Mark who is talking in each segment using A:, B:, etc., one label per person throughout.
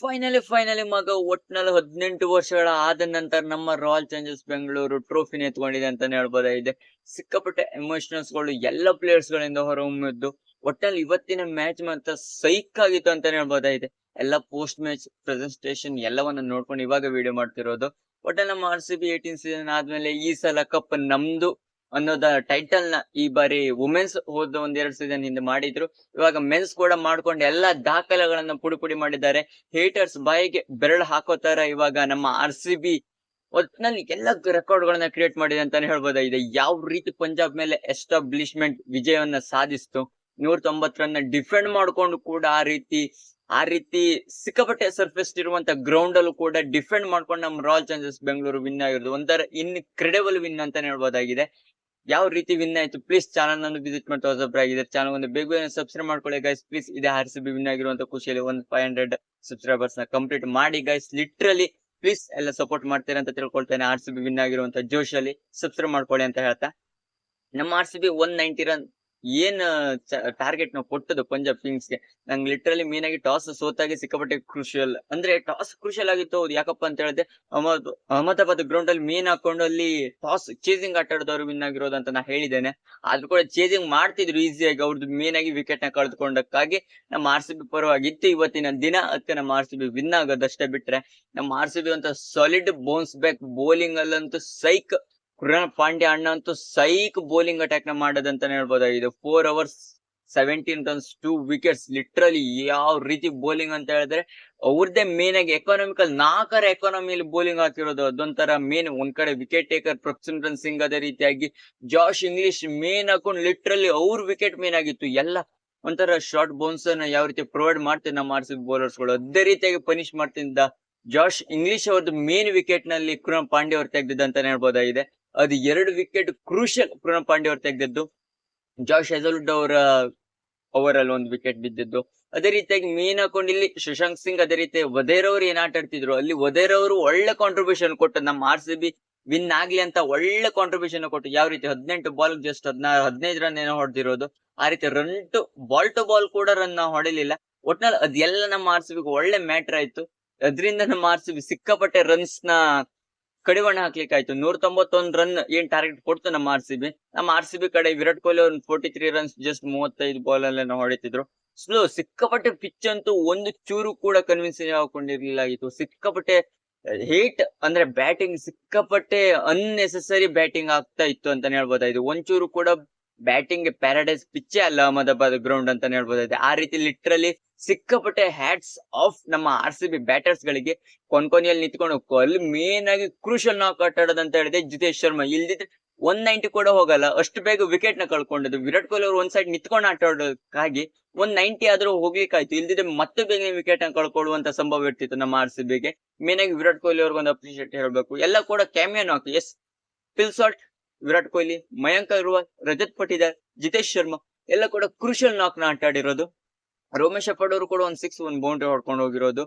A: Finally finally ಮಗ ಒಟ್ನಲ್ಲಿ ಹದಿನೆಂಟು ವರ್ಷಗಳ ಆದ ನಂತರ ನಮ್ಮ ರಾಯಲ್ ಚಾಲೆಂಜರ್ಸ್ ಬೆಂಗಳೂರು ಟ್ರೋಫಿನ ಎತ್ಕೊಂಡಿದೆ ಅಂತಾನೆ ಹೇಳ್ಬೋದಾಗಿದೆ ಸಿಕ್ಕಾಪಟ್ಟೆ ಎಮೋಷನಲ್ಸ್ಗಳು ಎಲ್ಲ ಪ್ಲೇಯರ್ಸ್ ಗಳಿಂದ ಹೊರಹೊಮ್ಮಿದ್ದು, ಒಟ್ನಲ್ಲಿ ಇವತ್ತಿನ ಮ್ಯಾಚ್ ಮಾತ್ರ ಸೈಕ್ ಆಗಿತ್ತು ಅಂತಾನೆ ಹೇಳ್ಬೋದಾಗಿದೆ ಎಲ್ಲ ಪೋಸ್ಟ್ ಮ್ಯಾಚ್ ಪ್ರೆಸೆಂಟೇಷನ್ ಎಲ್ಲವನ್ನ ನೋಡ್ಕೊಂಡು ಇವಾಗ ವಿಡಿಯೋ ಮಾಡ್ತಿರೋದು. ಒಟ್ಟಲ್ಲಿ ನಮ್ಮ R C B eighteen season ಆದ್ಮೇಲೆ ಈ ಸಲ ಕಪ್ ನಮ್ದು ಅನ್ನೋದ ಟೈಟಲ್ನ ಈ ಬಾರಿ ವುಮೆನ್ಸ್ ಹೋದ ಒಂದೆರಡು ಸೀಸನ್ ಹಿಂದೆ ಮಾಡಿದ್ರು. ಇವಾಗ ಮೆನ್ಸ್ ಕೂಡ ಮಾಡ್ಕೊಂಡು ಎಲ್ಲಾ ದಾಖಲೆಗಳನ್ನ ಪುಡಿ ಪುಡಿ ಮಾಡಿದ್ದಾರೆ. ಹೇಟರ್ಸ್ ಬಾಯಿಗೆ ಬೆರಳು ಹಾಕೋ ತರ ಇವಾಗ ನಮ್ಮ ಆರ್ ಸಿ ಬಿ ಒಟ್ನಲ್ಲಿ ಎಲ್ಲ ರೆಕಾರ್ಡ್ ಗಳನ್ನ ಕ್ರಿಯೇಟ್ ಮಾಡಿದೆ ಅಂತಾನೆ ಹೇಳ್ಬೋದಾಗಿದೆ ಯಾವ ರೀತಿ ಪಂಜಾಬ್ ಮೇಲೆ ಎಸ್ಟಾಬ್ಲಿಷ್ಮೆಂಟ್ ವಿಜಯವನ್ನ ಸಾಧಿಸ್ತು? ನೂರ ತೊಂಬತ್ತರನ್ನ ಡಿಫೆಂಡ್ ಮಾಡ್ಕೊಂಡು ಕೂಡ ಆ ರೀತಿ ಆ ರೀತಿ ಸಿಕ್ಕಾಪಟ್ಟೆ ಸರ್ಫೇಸ್ ಇರುವಂತ ಗ್ರೌಂಡ್ ಅಲ್ಲೂ ಕೂಡ ಡಿಫೆಂಡ್ ಮಾಡ್ಕೊಂಡು ನಮ್ಮ ರಾಯಲ್ ಚಾಲೆಂಜರ್ಸ್ ಬೆಂಗಳೂರು ವಿನ್ ಆಗಿರೋದು. ಒಂಥರ ಇನ್ಕ್ರೆಡಿಬಲ್ ವಿನ್ ಅಂತಾನೆ ಹೇಳ್ಬೋದಾಗಿದೆ. ಯಾವ ರೀತಿ ವಿನ್ ಆಯ್ತು ಪ್ಲೀಸ್ ಚಾನಲ್ ಅನ್ನು ವಿಸಿಟ್ ಮಾಡ್ತಾ ಹೊಸಬ್ರಾಗಿದೆ ಚಾನಲ್ ಒಂದು ಬೇಗ ಸಬ್ಸ್ಕ್ರೈಬ್ ಮಾಡ್ಕೊಳ್ಳಿ ಗೈಸ್ ಪ್ಲೀಸ್ ಇದೆ ಆರ್ ಸಿ ಬಿ ವಿನ್ ಆಗಿರುವಂತ ಖುಷಿಯಲ್ಲಿ ಒಂದು ಫೈವ್ ಹಂಡ್ರೆಡ್ ಸಬ್ಸ್ಕ್ರೈಬರ್ಸ್ನ ಕಂಪ್ಲೀಟ್ ಮಾಡಿ ಗೈಸ್ ಲಿಟ್ರಲಿ ಪ್ಲೀಸ್ ಎಲ್ಲ ಸಪೋರ್ಟ್ ಮಾಡ್ತೀರಾ ಅಂತ ತಿಳ್ಕೊಳ್ತೇನೆ. ಆರ್ ಸಿ ಬಿ ವಿನ್ ಆಗಿರುವಂತ ಜೋಶಲ್ಲಿ ಸಬ್ಸ್ಕ್ರೈಬ್ ಮಾಡ್ಕೊಳ್ಳಿ ಅಂತ ಹೇಳ್ತಾ. ನಮ್ಮ R C B one ninety run ಏನ್ ಟಾರ್ಗೆಟ್ ನಾವು ಕೊಟ್ಟದ್ದು ಪಂಜಾಬ್ ಕಿಂಗ್ಸ್ಗೆ? ನಂಗೆ ಲಿಟ್ರಲಿ ಮೇನ್ ಆಗಿ ಟಾಸ್ ಸೋತಾಗಿ ಸಿಕ್ಕಾಪಟ್ಟೆ ಕ್ರೂಷಿಯಲ್ ಅಂದ್ರೆ ಟಾಸ್ ಕ್ರೂಷಿಯಲ್ ಆಗಿತ್ತು, ಹೌದು. ಯಾಕಪ್ಪ ಅಂತ ಹೇಳಿದ್ರೆ, ಅಹಮದ್, ಅಹಮದಾಬಾದ್ ಗ್ರೌಂಡ್ ಅಲ್ಲಿ ಮೇನ್ ಹಾಕೊಂಡು ಅಲ್ಲಿ ಟಾಸ್ ಚೇಸಿಂಗ್ ಆಟ ಆಡಿದವರು ವಿನ್ ಆಗಿರೋದು ಅಂತ ನಾ ಹೇಳಿದ್ದೇನೆ. ಆದ್ರೂ ಕೂಡ ಚೇಸಿಂಗ್ ಮಾಡ್ತಿದ್ರು ಈಸಿಯಾಗಿ ಅವ್ರದ್ದು ಮೇನ್ ಆಗಿ ವಿಕೆಟ್ನ ಕಳೆದುಕೊಂಡಕ್ಕಾಗಿ ನಮ್ಮ ಆರ್ ಸಿ ಬಿ ಪರವಾಗಿತ್ತು. ಇವತ್ತಿನ ದಿನ ಅದಕ್ಕೆ ನಮ್ಮ ಆರ್ ಸಿ ಬಿ ವಿನ್ ಆಗೋದಷ್ಟೇ ಬಿಟ್ರೆ, ನಮ್ಮ ಆರ್ ಸಿ ಬಿ ಅಂತ ಸಾಲಿಡ್ ಬೌನ್ಸ್ ಬ್ಯಾಕ್ ಬೌಲಿಂಗ್ ಅಲ್ಲಂತೂ ಸೈಕ್ ಕೃಣಾಲ್ ಪಾಂಡ್ಯ ಅಣ್ಣ ಅಂತೂ ಸೈಕ್ ಬೌಲಿಂಗ್ ಅಟ್ಯಾಕ್ನ ಮಾಡದಂತ ಹೇಳ್ಬೋದಾಗಿದೆ. Four overs seventeen runs two wickets literally ಯಾವ ರೀತಿ ಬೌಲಿಂಗ್ ಅಂತ ಹೇಳಿದ್ರೆ ಅವ್ರದ್ದೇ ಮೇನ್ ಆಗಿ ಎಕಾನಮಿಕಲ್ ನಾಲ್ಕರ ಎಕಾನಮಿಯಲ್ಲಿ ಬೌಲಿಂಗ್ ಹಾಕಿರೋದು ಅದೊಂಥರ ಮೇನ್ ಒಂದ್ ಕಡೆ ವಿಕೆಟ್ ಟೇಕರ್ ಪ್ರಭ್ಸಿಮ್ರನ್ ಸಿಂಗ್ ಅದೇ ರೀತಿಯಾಗಿ ಜಾಶ್ ಇಂಗ್ಲಿಷ್ ಮೇನ್ ಹಾಕೊಂಡು ಲಿಟ್ರಲಿ ಅವ್ರ ವಿಕೆಟ್ ಮೇನ್ ಆಗಿತ್ತು. ಎಲ್ಲ ಒಂಥರ ಶಾರ್ಟ್ ಬೌನ್ಸ್ ಅನ್ನ ಯಾವ ರೀತಿ ಪ್ರೊವೈಡ್ ಮಾಡ್ತೀವಿ ನಮ್ಮ ಆರ್ ಸಿ ಬೌಲರ್ಸ್ಗಳು. ಅದೇ ರೀತಿಯಾಗಿ ಪನಿಷ್ ಮಾಡ್ತಿದ್ದ ಜಾಶ್ ಇಂಗ್ಲಿಷ್ ಅವ್ರದ್ದು ಮೇನ್ ವಿಕೆಟ್ನಲ್ಲಿ ಕೃಣಾಲ್ ಪಾಂಡ್ಯ ಅವ್ರು ತೆಗ್ದಿದ್ದ ಅಂತಾನೆ ಹೇಳ್ಬೋದಾಗಿದೆ. ಅದು ಎರಡು ವಿಕೆಟ್ ಕ್ರೂಷಿಯಲ್ ಪ್ರಣಬ್ ಪಾಂಡೆ ಅವ್ರು ತೆಗೆದಿದ್ದು. ಜಾಶ್ ಹೆಸಲ್ವುಡ್ ಅವರ ಓವರ್ ಅಲ್ಲಿ ಒಂದು ವಿಕೆಟ್ ಬಿದ್ದಿದ್ದು. ಅದೇ ರೀತಿಯಾಗಿ ಮೀನ್ ಹಾಕೊಂಡು ಇಲ್ಲಿ ಶಶಾಂಕ್ ಸಿಂಗ್, ಅದೇ ರೀತಿ ವದೇರ್ ಅವರು ಏನ್ ಆಟ ಆಡ್ತಿದ್ರು? ಅಲ್ಲಿ ವದೇರ್ ಅವರು ಒಳ್ಳೆ ಕಾಂಟ್ರಿಬ್ಯೂಷನ್ ಕೊಟ್ಟು ನಮ್ಮ ಆರ್ ಸಿ ಬಿ ವಿನ್ ಆಗ್ಲಿ ಅಂತ ಒಳ್ಳೆ ಕಾಂಟ್ರಿಬ್ಯೂಷನ್ ಕೊಟ್ಟು ಯಾವ ರೀತಿ ಹದಿನೆಂಟು ಬಾಲ್ ಜಸ್ಟ್ ಹದಿನಾರು ಹದಿನೈದು ರನ್ ಏನೋ ಹೊಡೆದಿರೋದು, ಆ ರೀತಿ run to ball to ball ಕೂಡ ರನ್ ಹೊಡಿಲಿಲ್ಲ. ಒಟ್ನಲ್ಲಿ ಅದೆಲ್ಲ ನಮ್ಮ ಆರ್ ಸಿ ಬಿಗೆ ಒಳ್ಳೆ ಮ್ಯಾಟರ್ ಆಯ್ತು. ಅದರಿಂದ ನಮ್ಮ ಆರ್ ಸಿ ಬಿ ಸಿಕ್ಕಾಪಟ್ಟೆ ರನ್ಸ್ನ ಕಡಿವಾಣ ಹಾಕ್ಲಿಕ್ಕೆ ಆಯ್ತು ನೂರ ತೊಂಬತ್ತೊಂದು ರನ್ ಏನ್ ಟಾರ್ಗೆಟ್ ಕೊಡ್ತು ನಮ್ಮ ಆರ್ ಸಿ ಬಿ ನಮ್ಮ ಆರ್ ಸಿ ಬಿ ಕಡೆ ವಿರಾಟ್ ಕೊಹ್ಲಿ ಅವ್ರ ಫೋರ್ಟಿ ತ್ರೀ ರನ್ಸ್ ಜಸ್ಟ್ ಮೂವತ್ತೈದು ಬಾಲ್ ಅಲ್ಲೇನೋ ಹೊಡಿತಿದ್ರು. ಸ್ಲೋ ಸಿಕ್ಕಾಪಟ್ಟೆ ಪಿಚ್ ಅಂತೂ ಒಂದು ಚೂರು ಕೂಡ ಕನ್ವಿನ್ಸ್ ಆಗಿಕೊಂಡಿರ್ಲಿಲ್ಲ ಆಗಿತ್ತು ಸಿಕ್ಕಾಪಟ್ಟೆ ಹೇಟ್ ಅಂದ್ರೆ ಬ್ಯಾಟಿಂಗ್ ಸಿಕ್ಕಾಪಟ್ಟೆ ಅನ್ನೆಸೆಸರಿ ಬ್ಯಾಟಿಂಗ್ ಆಗ್ತಾ ಇತ್ತು ಅಂತಾನೆ ಹೇಳ್ಬೋದಾಯ್ತು ಒಂಚೂರು ಕೂಡ ಬ್ಯಾಟಿಂಗ್ ಪ್ಯಾರಡೈಸ್ ಪಿಚ್ಚೇ ಅಲ್ಲ ಅಹಮದಾಬಾದ್ ಗ್ರೌಂಡ್ ಅಂತಾನೆ ಹೇಳ್ಬೋದಾಯ್ತು ಆ ರೀತಿ ಲಿಟ್ರಲಿ ಸಿಕ್ಕಾಪಟ್ಟೆ ಹ್ಯಾಟ್ಸ್ ಆಫ್ ನಮ್ಮ ಆರ್ ಸಿ ಬಿ ಬ್ಯಾಟರ್ಸ್ ಗಳಿಗೆ ಕೊನ್ಕೊನಿಯಲ್ಲಿ ನಿಂತ್ಕೊಂಡು ಅಲ್ಲಿ ಮೇನ್ ಆಗಿ ಕ್ರೂಷಲ್ ನಾಕ್ ಆಟಾಡೋದಂತ ಹೇಳಿದೆ ಜಿತೇಶ್ ಶರ್ಮಾ. ಇಲ್ದಿದ್ರೆ ಒನ್ ನೈಂಟಿ ಕೂಡ ಹೋಗಲ್ಲ. ಅಷ್ಟು ಬೇಗ ವಿಕೆಟ್ನ ಕಳ್ಕೊಂಡದ್ದು. ವಿರಾಟ್ ಕೊಹ್ಲಿ ಅವರು ಒಂದ್ ಸೈಡ್ ನಿಂತ್ಕೊಂಡು ಆಟ ಆಡೋದಕ್ಕಾಗಿ ಒಂದ್ ನೈಂಟಿ ಆದ್ರೂ ಹೋಗ್ಲಿಕ್ಕಾಯ್ತು. ಇಲ್ದಿದ್ರೆ ಮತ್ತೆ ಬೇಗ ವಿಕೆಟ್ನ ಕಳ್ಕೊಳ್ಳುವಂತ ಸಂಭವ ಇರ್ತಿತ್ತು ನಮ್ಮ ಆರ್ ಸಿ ಬಿಗೆ ಮೇನ್ ಆಗಿ ವಿರಾಟ್ ಕೊಹ್ಲಿ ಅವ್ರಿಗೊಂದು ಅಪ್ರಿಶಿಯೇಟ್ ಹೇಳ್ಬೇಕು. ಎಲ್ಲ ಕೂಡ ಕ್ಯಾಮಿಯನ್ ಹಾಕಿ ಎಸ್ ಫಿಲ್ ಸಾಲ್ಟ್ ವಿರಾಟ್ ಕೊಹ್ಲಿ, ಮಯಾಂಕ್ ಅಗರ್ವಾಲ್, ರಜತ್ ಪಟಿದಾರ್ ಜಿತೇಶ್ ಶರ್ಮಾ, ಎಲ್ಲ ಕೂಡ ಕ್ರೂಷಲ್ ನಾಕ್ನ ಆಟ ಆಡಿರೋದು. ರೋಮೇಶ್ ಅಪ್ಪಡವರು ಕೂಡ ಒಂದ್ ಸಿಕ್ಸ್ ಒಂದ್ ಬೌಂಡ್ರಿ ಹೊಡ್ಕೊಂಡು ಹೋಗಿರೋದು.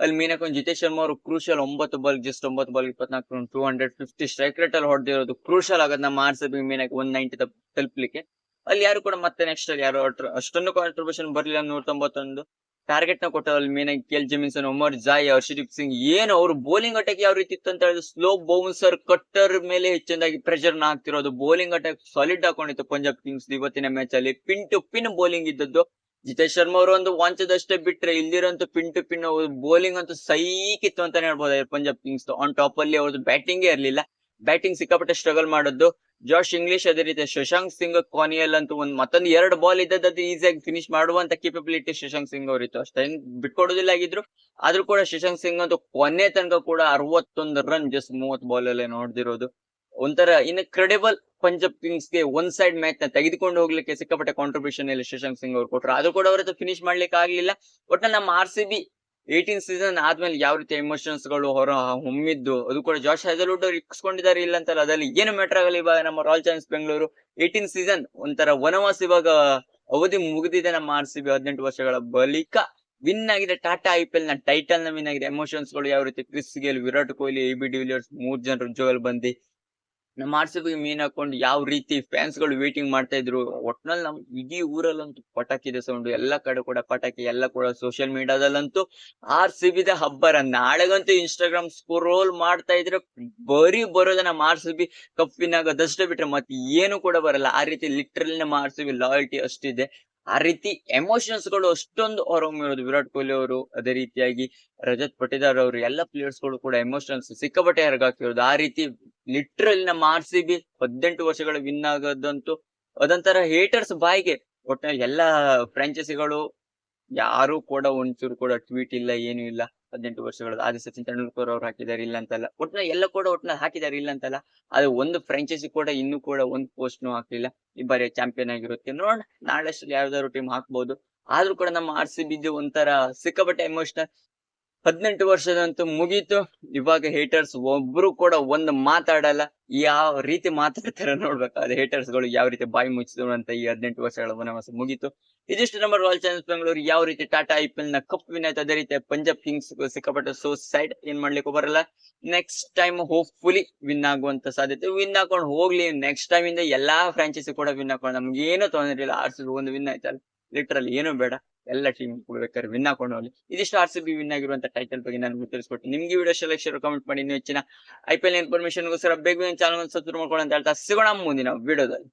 A: ಅಲ್ಲಿ ಮೀನಕ್ ಒಂದು ಜಿತೇಶ್ ಶರ್ಮಾ ಅವರು ಕ್ರೂಷಲ್ ಒಂಬತ್ತು ಬಾಲ್ ಜಸ್ಟ್ ಒಂಬತ್ತು ಬಾಲ್ ಇಪ್ಪತ್ನಾಲ್ಕು run two hundred fifty strike rate ಅಲ್ಲಿ ಹೊಡೆದಿರೋದು. ಕ್ರೂಷಲ್ ಆಗದ್ ನಮ್ಮ R C B one ninety ತಲುಪಲಿಕ್ಕೆ. ಅಲ್ಲಿ ಯಾರು ಕೂಡ ಮತ್ತೆ ನೆಕ್ಸ್ಟ್ ಅಲ್ಲಿ ಯಾರು ಅಷ್ಟೊಂದು ಕಾಂಟ್ರಿಬ್ಯೂಷನ್ ಬರಲಿಲ್ಲ. ನೂರ ತೊಂಬತ್ತೊಂದು ಟಾರ್ಗೆಟ್ನ ಕೊಟ್ಟರು ಅಲ್ಲಿ ಆಗಿ ಕೆಲ್ ಜಮಿನ್ಸನ್ ಒಮರ್ ಜಾಯ್ ಹರ್ಷದೀಪ್ ಸಿಂಗ್ ಏನು ಅವ್ರು ಬೌಲಿಂಗ್ ಅಟ್ಯಾಕ್ ಯಾವ ರೀತಿ ಇತ್ತು ಅಂತ ಹೇಳಿದ್ರೆ ಸ್ಲೋ ಬೌನ್ಸರ್ ಕಟ್ಟರ್ ಮೇಲೆ ಹೆಚ್ಚಿನದಾಗಿ ಪ್ರೆಷರ್ನ ಹಾಕ್ತಿರೋದು. ಬೌಲಿಂಗ್ ಅಟ್ಯಾಕ್ ಸಾಲಿಡ್ ಹಾಕೊಂಡಿತ್ತು ಪಂಜಾಬ್ ಕಿಂಗ್ಸ್ ಇವತ್ತಿನ ಮ್ಯಾಚ್ ಅಲ್ಲಿ. ಪಿನ್ ಟು ಪಿನ್ ಬೌಲಿಂಗ್ ಇದ್ದದ್ದು. ಜಿತೇಶ್ ಶರ್ಮಾ ಅವರು ಒಂದು ವಾಂಚದಷ್ಟೇ ಬಿಟ್ರೆ ಇಲ್ದಿರೋಂತ ಪಿನ್ ಟು ಪಿನ್ ಬೌಲಿಂಗ್ ಅಂತೂ ಸೈಕ್ ಇತ್ತು ಅಂತಾನೆ ಹೇಳ್ಬೋದು ಪಂಜಾಬ್ ಕಿಂಗ್ಸ್ ಆನ್ ಟಾಪ್ ಅಲ್ಲಿ ಅವ್ರದ್ದು ಬ್ಯಾಟಿಂಗೇ ಇರಲಿಲ್ಲ. ಬ್ಯಾಟಿಂಗ್ ಸಿಕ್ಕಾಪಟ್ಟೆ ಸ್ಟ್ರಗಲ್ ಮಾಡೋದು ಜಾಶ್ ಇಂಗ್ಲಿಷ್ ಅದೇ ರೀತಿ ಶಶಾಂಕ್ ಸಿಂಗ್ ಕೊನೆಯಲ್ಲಿ ಅಂತೂ ಒಂದು ಮತ್ತೊಂದು ಎರಡು ಬಾಲ್ ಇದ್ದದ್ದು ಈಸಿಯಾಗಿ ಫಿನಿಶ್ ಮಾಡುವಂತ ಕೇಪಬಿಲಿಟಿ ಶಶಾಂಕ್ ಸಿಂಗ್ ಅವರಿತ್ತು. ಅಷ್ಟೇನ್ ಬಿಟ್ಕೊಡೋದಿಲ್ಲ ಆಗಿದ್ರು ಆದ್ರೂ ಕೂಡ ಶಶಾಂಕ್ ಸಿಂಗ್ ಅಂತೂ ಕೊನೆ ತನಕ ಕೂಡ ಅರವತ್ತೊಂದು ರನ್ ಜಸ್ಟ್ ಮೂವತ್ ಬಾಲ್ ಅಲ್ಲೇ ನೋಡ್ದಿರೋದು. ಒಂಥರ ಇನ್ಕ್ರೆಡಿಬಲ್ ಪಂಜಾಬ್ ಕಿಂಗ್ಸ್ಗೆ ಒಂದ್ ಸೈಡ್ ಮ್ಯಾಚ್ನ ತೆಗೆದುಕೊಂಡು ಹೋಗ್ಲಿಕ್ಕೆ ಸಿಕ್ಕಾಪಟ್ಟೆ ಕಾಂಟ್ರಿಬ್ಯೂಷನ್ ಇಲ್ಲಿ ಶಶಾಂಕ್ ಸಿಂಗ್ ಅವ್ರು ಕೊಟ್ಟರು ಅದು ಕೂಡ ಅವರ ಫಿನಿಶ್ ಮಾಡ್ಲಿಕ್ಕೆ ಆಗ್ಲಿಲ್ಲ. ಒಟ್ನಲ್ಲಿ ನಮ್ಮ R C B eighteen season ಆದ್ಮೇಲೆ ಯಾವ ರೀತಿ ಎಮೋಷನ್ಸ್ಗಳು ಹೊರ ಹೊಮ್ಮಿದ್ದು, ಅದು ಕೂಡ ಜಾಶ್ ಹೆಸಲ್ವುಡ್ ಅವ್ರು ಇಕ್ಸ್ಕೊಂಡಿದ್ದಾರೆ ಇಲ್ಲ ಅಂತಲ್ಲ, ಅದರಲ್ಲಿ ಏನು ಮ್ಯಾಟರ್ ಆಗಲಿ ಇವಾಗ ನಮ್ಮ royal challengers Bengaluru eighteen season ಒಂಥರ ವನವಾಸ ಇವಾಗ ಅವಧಿ ಮುಗಿದಿದೆ ನಮ್ಮ ಆರ್ ಸಿ ಬಿ ಹದಿನೆಂಟು ವರ್ಷಗಳ ಬಳಿಕ. ವಿನ್ ಆಗಿದೆ ಟಾಟಾ ಐ ಪಿ ಎಲ್ನ ಟೈಟಲ್ನ ವಿನ್ ಆಗಿದೆ. ಎಮೋಷನ್ಸ್ಗಳು ಯಾವ ರೀತಿ Chris Gayle Virat Kohli A B de Villiers ಮೂರ್ ಜನರು ಜೋಲ್ ಬಂದಿ ನಮ್ಮ ಆರ್ ಮೀನ್ ಹಾಕೊಂಡು ಯಾವ ರೀತಿ ಫ್ಯಾನ್ಸ್ಗಳು ವೇಟಿಂಗ್ ಮಾಡ್ತಾ ಇದ್ರು, ಒಟ್ನಲ್ಲಿ ನಮ್ ಇಡೀ ಊರಲ್ಲಂತೂ ಪಟಾಕಿದೆ ಸೌಂಡ್ ಎಲ್ಲ ಕಡೆ ಕೂಡ ಪಟಾಕಿ, ಎಲ್ಲ ಕೂಡ ಸೋಷಿಯಲ್ ಮೀಡಿಯಾದಲ್ಲಂತೂ ಆರ್ ಸಿ ಹಬ್ಬರ. ನಾಳೆಗಂತೂ ಇನ್ಸ್ಟಾಗ್ರಾಮ್ ಸ್ಕ್ರೋಲ್ ಮಾಡ್ತಾ ಇದ್ರೆ ಬರೀ ಬರೋದ ನಮ್ಮ ಆರ್ ಸಿ ಬಿ ಬಿಟ್ರೆ ಮತ್ತೆ ಏನು ಕೂಡ ಬರಲ್ಲ. ಆ ರೀತಿ ಲಿಟ್ರಲ್ ನಮ್ಮ ಆರ್ ಸಿ ಲಾಯಲ್ಟಿ ಅಷ್ಟಿದೆ. ಆ ರೀತಿ ಎಮೋಷನ್ಸ್ಗಳು ಅಷ್ಟೊಂದು ಹೊರಹೊಮ್ಮಿರೋದು ವಿರಾಟ್ ಕೊಹ್ಲಿ ಅವರು ಅದೇ ರೀತಿಯಾಗಿ ರಜತ್ ಪಟೇದಾರ್ ಅವರು ಎಲ್ಲ ಪ್ಲೇಯರ್ಸ್ಗಳು ಕೂಡ ಎಮೋಷನ್ಸ್ ಸಿಕ್ಕಾಪಟ್ಟೆ ಹಾಕಿರೋದು ಆ ರೀತಿ ಲಿಟ್ರಲ್ ನಮ್ಮ ಆರ್ ಸಿ ಬಿ ಹದಿನೆಂಟು ವರ್ಷಗಳ ವಿನ್ ಆಗೋದಂತೂ ಅದೊಂಥರ ಹೇಟರ್ಸ್ ಬಾಯಿಗೆ ಒಟ್ಟ ಎಲ್ಲಾ ಫ್ರಾಂಚೈಸಿಗಳು ಯಾರು ಕೂಡ ಒಂಚೂರು ಕೂಡ ಟ್ವೀಟ್ ಇಲ್ಲ, ಏನು ಇಲ್ಲ. ಹದಿನೆಂಟು ವರ್ಷಗಳ ಆದಿ ಸಚಿನ್ ತೆಂಡೂಲ್ಕರ್ ಅವ್ರು ಹಾಕಿದ್ದಾರೆ, ಇಲ್ಲ ಅಂತಲ್ಲ. ಒಟ್ನ ಎಲ್ಲ ಕೂಡ ಒಟ್ನ ಹಾಕಿದ್ದಾರೆ, ಇಲ್ಲ ಅಂತಲ್ಲ. ಅದು ಒಂದು ಫ್ರಾಂಚೈಸಿ ಕೂಡ ಇನ್ನೂ ಕೂಡ ಒಂದು ಪೋಸ್ಟ್ ನು ಹಾಕ್ಲಿಲ್ಲ. ಈ ಬಾರಿ ಚಾಂಪಿಯನ್ ಆಗಿರುತ್ತೆ ನೋಡೋಣ, ನಾಳೆ ಅಷ್ಟರಲ್ಲಿ ಯಾವ್ದಾದ್ರು ಟೀಮ್ ಹಾಕ್ಬಹುದು ಆದ್ರೂ ಕೂಡ ನಮ್ಮ ಆರ್ ಸಿ ಬಿದ್ದು ಒಂಥರ ಸಿಕ್ಕಾಪಟ್ಟೆ ಎಮೋಷನಲ್ ಹದಿನೆಂಟು ವರ್ಷದಂತೂ ಮುಗೀತು. ಇವಾಗ ಹೇಟರ್ಸ್ ಒಬ್ರು ಕೂಡ ಒಂದು ಮಾತಾಡಲ್ಲ. ಯಾವ ರೀತಿ ಮಾತಾಡ್ತಾರೆ ನೋಡ್ಬೇಕಾದ್ರೆ ಹೇಟರ್ಸ್ಗಳು ಯಾವ ರೀತಿ ಬಾಯಿ ಮುಚ್ಚಿದ್ರು ಅಂತ ಈ ಹದಿನೆಂಟು ವರ್ಷಗಳ ವನವಾಸ ಮುಗೀತು. ಇದಿಷ್ಟು ನಂಬರ್ ರಾಯಲ್ ಚಾಲೆಂಜ್ ಬೆಂಗಳೂರು ಯಾವ ರೀತಿ ಟಾಟಾ ಐ ಪಿ ಎಲ್ನ ಕಪ್ ವಿನ್ ಆಯ್ತು, ಅದೇ ರೀತಿ ಪಂಜಾಬ್ ಕಿಂಗ್ಸ್ ಸಿಕ್ಕಾಪಟ್ಟ ಸೋ ಸೈಡ್ ಏನ್ ಮಾಡ್ಲಿಕ್ಕೂ ಬರಲ್ಲ. ನೆಕ್ಸ್ಟ್ ಟೈಮ್ ಹೋಪ್ಫುಲಿ ವಿನ್ ಆಗುವಂತ ಸಾಧ್ಯತೆ ವಿನ್ ಹಾಕೊಂಡು ಹೋಗ್ಲಿ. ನೆಕ್ಸ್ಟ್ ಟೈಮ್ ಇಂದ ಎಲ್ಲಾ ಫ್ರಾಂಚೈಸಿ ಕೂಡ ವಿನ್ ಹಾಕೊಂಡು ನಮ್ಗೆ ಏನು ತೊಂದರೆ ಇಲ್ಲ. ಆರ್ ಸಿ ಒಂದು ವಿನ್ ಆಯ್ತಲ್ಲ ಲಿಟ್ರಲ್ ಏನು ಬೇಡ. ಎಲ್ಲ ಟೀಮ್ ಬೇಕಾದ್ರೆ ವಿನ್ ಹಾಕೊಂಡು ಹೋಗ್ಲಿ. ಇದಿಷ್ಟು ಆರ್ ಸಿ ವಿನ್ ಆಗಿರುವಂತ ಟೈಟಲ್ ಬಗ್ಗೆ ನಾನು ತಿಳಿಸ್ಕೊಟ್ಟು ನಿಮ್ಗೆ ವಿಡಿಯೋ ಸೆಲೆಕ್ಷನ್ ಕಮೆಂಟ್ ಮಾಡಿ. ಇನ್ನು ಹೆಚ್ಚಿನ ಐ ಪಿ ಎಲ್ ಇನ್ಫಾರ್ಮೇಶನ್ಗೋಸ್ಕರ ಬೇಗ ಚಾನಲ್ ಸಬ್ಸ್ಕ್ರೈಬ್ ಮಾಡ್ಕೊಂಡು ಅಂತ ಹೇಳ್ತಾ ಸಿಗೋಣ ಮುಂದಿನ ವಿಡಿಯೋದಲ್ಲಿ